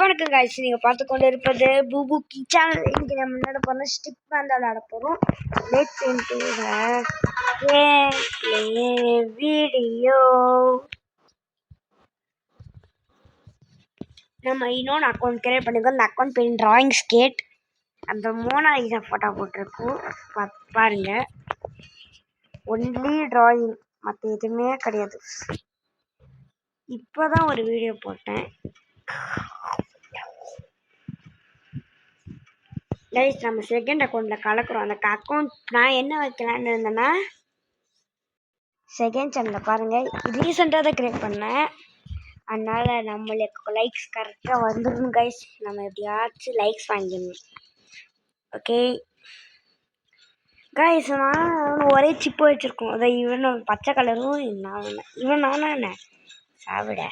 வணக்கம் காய்ச்சி நீங்கள் பார்த்து கொண்டு இருப்பது பூபு கி சேனல் இன்னைக்கு நம்ம என்ன போகிறோம் ஸ்டிக் பேண்ட் விளையாட போகிறோம் லெட்ஸ் இன்டு வீடியோ நம்ம இன்னொன்று அக்கௌண்ட் கிரியேட் பண்ணிக்கோ அந்த அக்கௌண்ட் பேர் டிராயிங் ஸ்கேட் அந்த மோனாலிசா ஃபோட்டோ போட்டிருக்கோம். பா பாருங்க. ஒன்லி டிராயிங் மற்ற எதுவுமே கிடையாது. இப்போ தான் ஒரு வீடியோ போட்டேன். கைஸ் நம்ம செகண்ட் அக்கௌண்ட்டில் கலக்குறோம். அந்த அக்கௌண்ட் நான் என்ன வைக்கலான்னு இருந்தேன்னா செகண்ட் சேனலில் பாருங்கள் ரீசெண்டாக தான் கிரியேட் பண்ணேன். அதனால் நம்மளுக்கு லைக்ஸ் கரெக்டாக வந்துடும் கைஸ் நம்ம எப்படியாச்சும் லைக்ஸ் வாங்கிடணும். ஓகே கைஸ் நான் ஒரே சிப்பு வச்சுருக்கோம். அதை இவன் பச்சை கலரும் நான் இவன் நானே சாப்பிட. சாவிட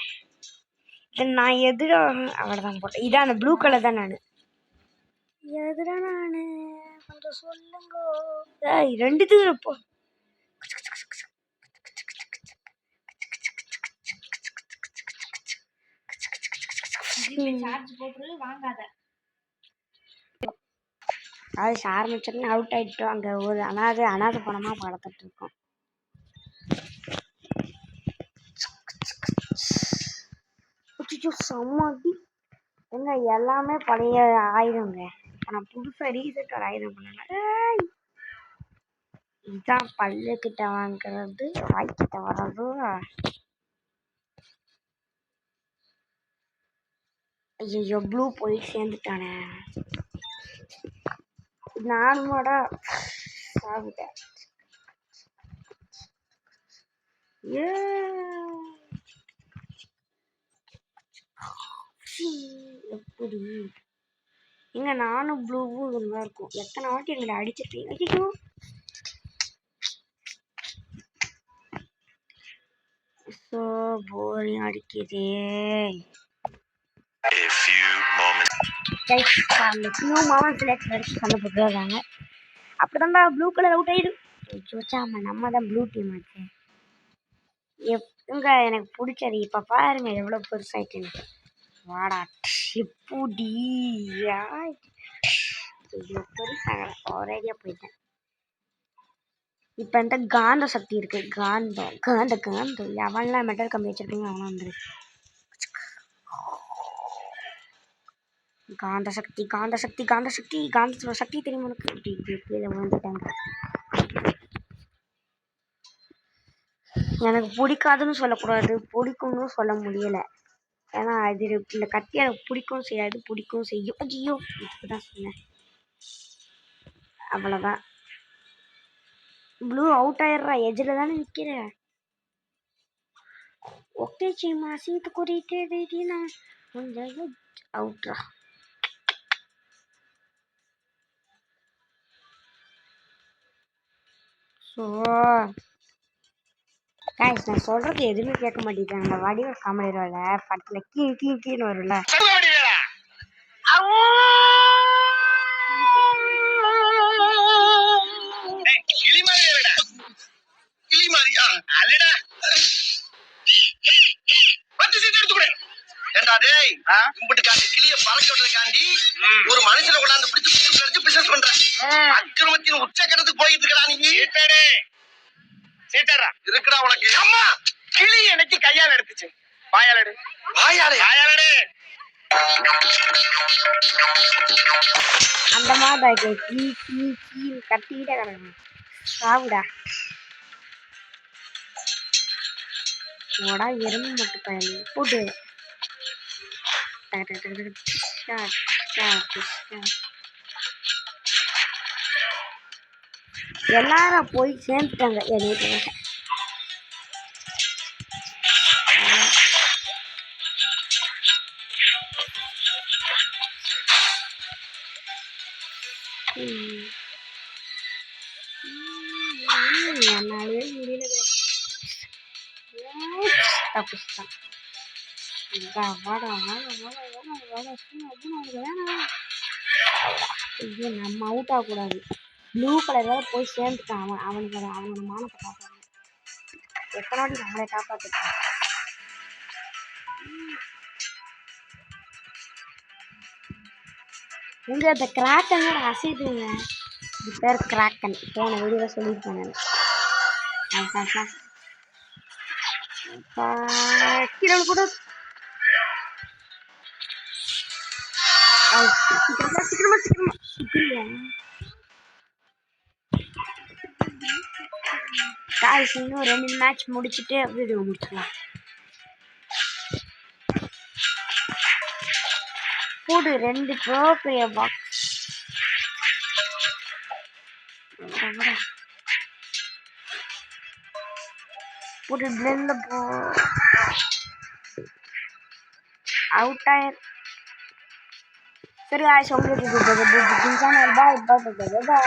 இது நான் எதிர அவளை தான் போட்டேன் இதான் அந்த ப்ளூ கலர் தான் நான். எதுடா நானு. கொஞ்சம் சொல்லுங்க. ரெண்டுத்துக்கு போ. அது ஆரம்பிச்சோடனே அவுட் ஆயிட்டோம். அங்கே ஒரு அனாதை அனாதை பணமாக வளர்த்துட்டு இருக்கோம். அச்சச்சோ, செம்ம ஏங்க எல்லாமே பழைய ஆயுதங்க ஆனா நான் புதுசாக ரீசெட் ஒரு ஆயுதம் பண்ணேன் இதான் பல்லு கிட்ட வாங்குறது வாய்க்கிட்ட வர்றது. ஐயோ ப்ளூ போய் சேர்ந்துட்டானே. நானுமாட சாப்பிட்டேன். ஏ சீ, எப்படி எங்க நானும் ப்ளூவும் இருந்தா இருக்கும். எத்தனை வாட்டி எங்களை அடிச்சிருப்பீங்க? ஐயோ ஸோ போரிங் அடிக்குதே. அந்த மாமன் செலக்ட் வரைக்கும் சண்டை போட்டுருக்காங்க அப்படிதான்டா ப்ளூ கலர் அவுட் ஆயிடும் ஜோச்சாம நம்ம தான் ப்ளூ டீம் ஆச்சு. எங்க எனக்கு பிடிச்சது இப்போ பாருங்க எவ்வளோ பெருசாயிட்டுன்னு. வாடா எப்படி ஐயோ பெருசாக ஒரேடியாக போயிட்டேன். இப்போ இந்த காந்த சக்தி இருக்கு. காந்தம் காந்த காந்தம் எவன்லாம் மெட்டல் கம்மி வச்சிருக்கீங்க அவன் வந்துரு. காந்த சக்தி காந்த சக்தி காந்த சக்தி காந்த சக்தி தெரியுமா உனக்கு? இப்படி இப்படி கீழே விழுந்துட்டாங்க எனக்கு பிடிக்காதுன்னு சொல்லக்கூடாது. பிடிக்கும்னு சொல்ல முடியலை. ஏன்னா அது இந்த கத்தி எனக்கு பிடிக்கவும் செய்யாது பிடிக்கவும் செய்யும். ஐயோ இதுக்கு தான் சொன்னேன். அவ்வளோதான் ப்ளூ அவுட் ஆயிடுறா எஜில் தானே நிற்கிற ஓகே சீமா சீட்டு குறிட்டு நான் கொஞ்சம் அவுட்ரா ஸோ காய்ஸ் நான் சொல்கிறது எதுவுமே கேட்க மாட்டேங்கிறாங்க. அந்த வடிவ காமெடி வரும்ல படத்தில் கீ கீ கீன்னு வரும்ல. ஒரு மனுஷனை கொண்டாந்து பிடிச்சு பிடிச்சு பிசினஸ் பண்ற. அக்கிரமத்தின் உச்சக்கட்டத்துக்கு போயிட்டு இருக்கடா நீ. சீட்டாடா இருக்குடா உனக்கு. அம்மா கிளி எனக்கு கையால எடுத்துச்சு? வாயால எடு. வாயாலே. வாயால எடு. அந்த மாதிரி கீ கீ கீன்னு கத்திக்கிட்டே கிடக்கணும் சாவுடா. போடா எறும்பு மட்டும் பயணி போட்டு. எல்லாரும் போய் சேர்ந்துட்டாங்க என்னைக்கு என்னாலே முடியல தப்பிச்சிட்டான் வாடா வாடா வாடா வாடா வாடா சும்மா அவனுக்கு வேணாம் ஐயோ நம்ம அவுட் ஆகக்கூடாது ப்ளூ கலர் போய் சேர்ந்துட்டான் அவன். அவனுக்கு அதை- அவனோட மானத்தை காப்பாற்றணும் எத்தனை வாட்டி நம்மளை காப்பாற்றிருக்கான் எங்க அந்த கிராக்கனோட அசைதுங்க இது பேர் கிராக்கன் போன வீடியோவில் சொல்லியிருப்பேன் நான். கீழே கூட. சீக்கிரமா காய்ஸ் இன்னும் ரெண்டு மேட்ச் முடிச்சுட்டு வீடியோ முடிச்சிடலாம் போடு ரெண்டு ப்ரோ பெரிய பாக்ஸ் போட்டு பிளெண்ட்ல போ அவுட் ஆயிரு சரி ஆயிடுச்சு உங்களுக்கு பாய் பாய் பாய் பாய்